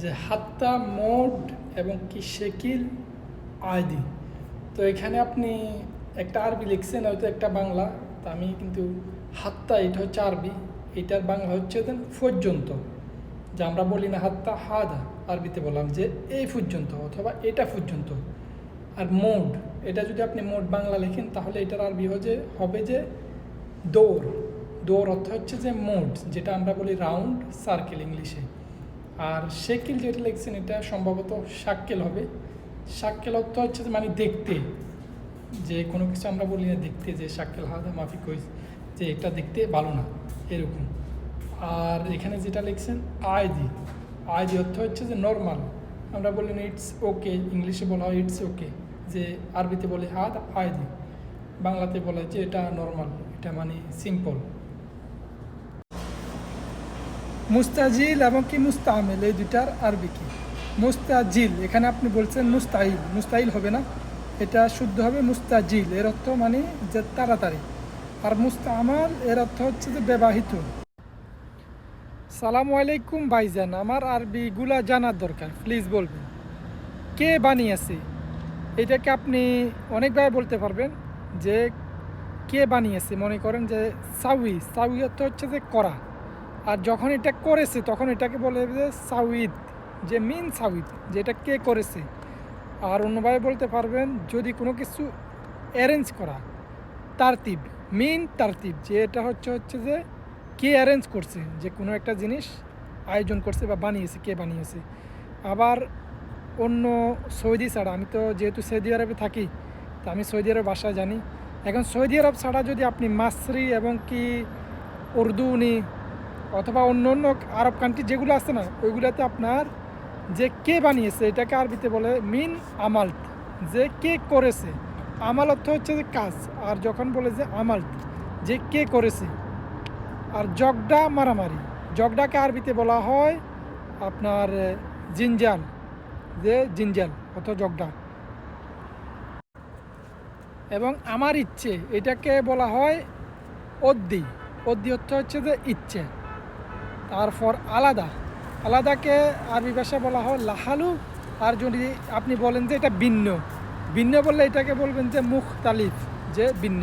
যে হাত্তা মোড এবং কি শেকিল আয়দি তো এখানে আপনি একটা আরবি লিখছেন, হয়তো একটা বাংলা, তা আমি কিন্তু হাত্তা, এটা হচ্ছে আরবি, এটার বাংলা হচ্ছে দেন পর্যন্ত যে আমরা বলি না হাত্তা, হাদা, আরবিতে বললাম যে এই পর্যন্ত অথবা এটা পর্যন্ত আর মোড এটা যদি আপনি মোড বাংলা লেখেন, তাহলে এটার আরবি হচ্ছে হবে যে দৌড়। দৌড় অর্থ হচ্ছে যে মোড যেটা আমরা বলি রাউন্ড সার্কেল ইংলিশে। আর শেকিল যেটা লিখছেন এটা সম্ভবত শাক্কেল হবে। শাক্কেল অর্থ হচ্ছে মানে দেখতে। যে কোনো কিছু আমরা বলি না দেখতে যে শাক্কেল হাদা মাফিক হয়েছে যে এটা দেখতে ভালো না, এরকম। আর এখানে যেটা লিখছেন আয়দি আয়দি অর্থ হচ্ছে যে নর্মাল আমরা বলি না ইটস ওকে ইংলিশে বলা হয় ইটস ওকে যে আরবিতে বলে হাত আয়দি বাংলাতে বলে যে এটা নর্মাল এটা মানে সিম্পল মুস্তাজিল এবং কি মুস্তামেল, এই দুটার আরবি কি? মুস্তাজিল, এখানে আপনি বলছেন মুস্তাইল মুস্তাইল হবে না? এটা শুদ্ধ হবে মুস্তাজিল, এর অর্থ মানে যে তাড়াতাড়ি। আর মুস্তামাল, এর অর্থ হচ্ছে যে বিবাহিত সালামু আলাইকুম ভাইজান, আমার আরবিগুলা জানার দরকার, প্লিজ বলবেন। কে বানিয়েছে? এটাকে আপনি অনেকভাবে বলতে পারবেন যে কে বানিয়েছে, মনে করেন যে সাউই সাউই অর্থ হচ্ছে যে করা। আর যখন এটা করেছে, তখন এটাকে বলে যে সাউইদ, যে মিন সাউইদ, যে এটা কে করেছে? আর অন্যভাবে বলতে পারবেন, যদি কোনো কিছু অ্যারেঞ্জ করা, তারতিব, মিন তারতিব, যে এটা হচ্ছে হচ্ছে যে কে অ্যারেঞ্জ করছে, যে কোনো একটা জিনিস আয়োজন করছে বা বানিয়েছে, কে বানিয়েছে। আবার অন্য সৌদি ছাড়া, আমি তো যেহেতু সৌদি আরবে থাকি, তো আমি সৌদি আরব ভাষা জানি। এখন সৌদি আরব ছাড়া যদি আপনি মাসরি এবং কি উর্দুনি অথবা অন্য অন্য আরব কান্ট্রি যেগুলো আছে না ওইগুলোতে আপনার যে কে বানিয়েছে এটাকে আরবিতে বলে মিন আমাল্ট যে কে করেছে আমাল অর্থ হচ্ছে যে কাজ আর যখন বলে যে আমাল্ট যে কে করেছে। আর জগডা মারামারি জগডাকে আরবিতে বলা হয় আপনার এ, জিনজাল যে জিনজাল অত জগডা। এবং আমার ইচ্ছে এটাকে বলা হয় অদ্দি অদ্দি অর্থ হচ্ছে যে ইচ্ছে। তারপর আলাদা। আলাদাকে আরবি ভাষা বলা হয় লাহালু। আর যদি আপনি বলেন যে এটা ভিন্ন। ভিন্ন বললে এটাকে বলবেন যে মুখ তালিফ যে ভিন্ন।